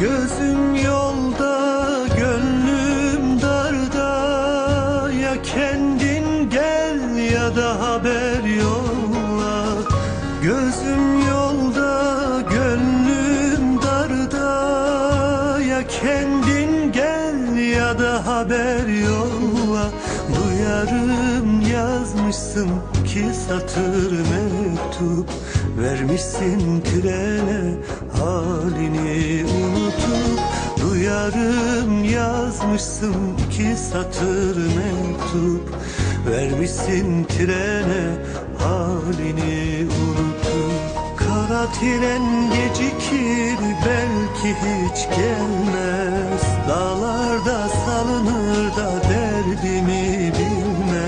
Gözüm yolda, gönlüm darda. Ya kendin gel ya da haber yolla. Gözüm yolda, gönlüm darda. Ya kendin gel ya da haber yolla. Duyarım yazmışsın iki satır mektup Vermişsin trene halini unutup. Duyarım yazmışsın iki satır mektup Vermişsin trene halini unutup. Kara tren gecikir belki hiç gelmez. Dağlarda salınır da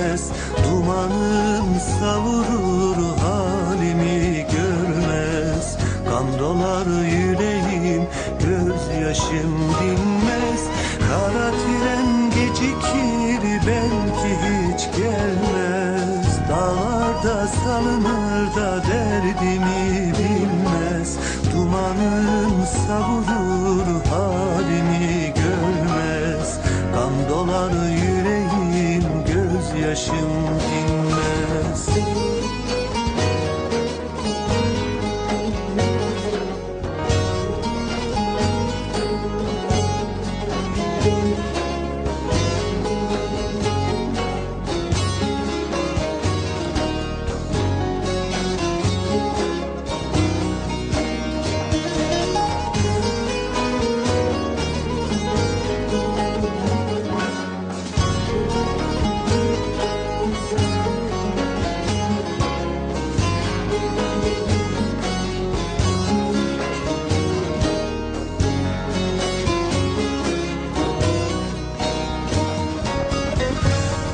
bilmez Dumanım savurur halimi görmez. Kan dolar yüreğim gözyaşım dinmez. Kara tren gecikir belki hiç gelmez. Dağlarda salınır da derdimi bilmez. Dumanım savurur halimi görmez. Kan dolar gözyaşım dinmez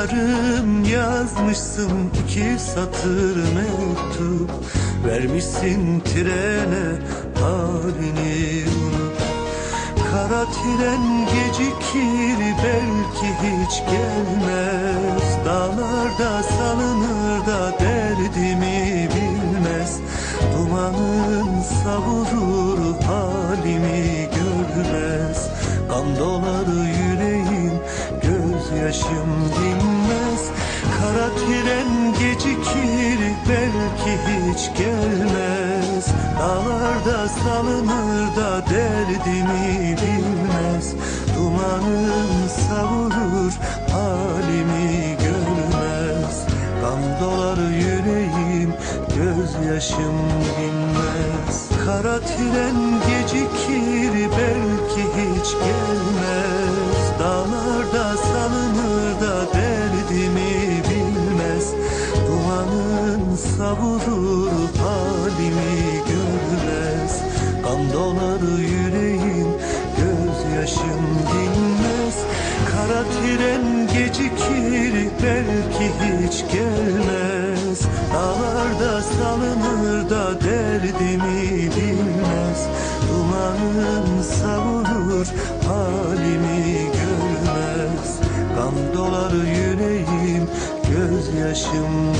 Duyarım yazmışsın iki satır mektup. Vermişsin trene halini unutup Kara tren gecikir belki hiç gelmez. Dağlarda salınır da derdimi bilmez. Dumanın savurur halimi görmez. Kan dolar yüreğim gözyaşım tren gecikir belki hiç gelmez. Dağlarda salınır da derdimi bilmez. Dumanın savurur halimi görmez. Kan dolar yüreğim gözyaşım dinmez. Kara tren gecikir belki hiç gelmez. Dağlarda Savurur halimi görmez. Kan dolar yüreğim gözyaşım dinmez. Kara tren gecikir belki hiç gelmez. Dağlarda salınır da derdimi bilmez. Dumanın savurur halimi görmez. Kan dolar yüreğim gözyaşım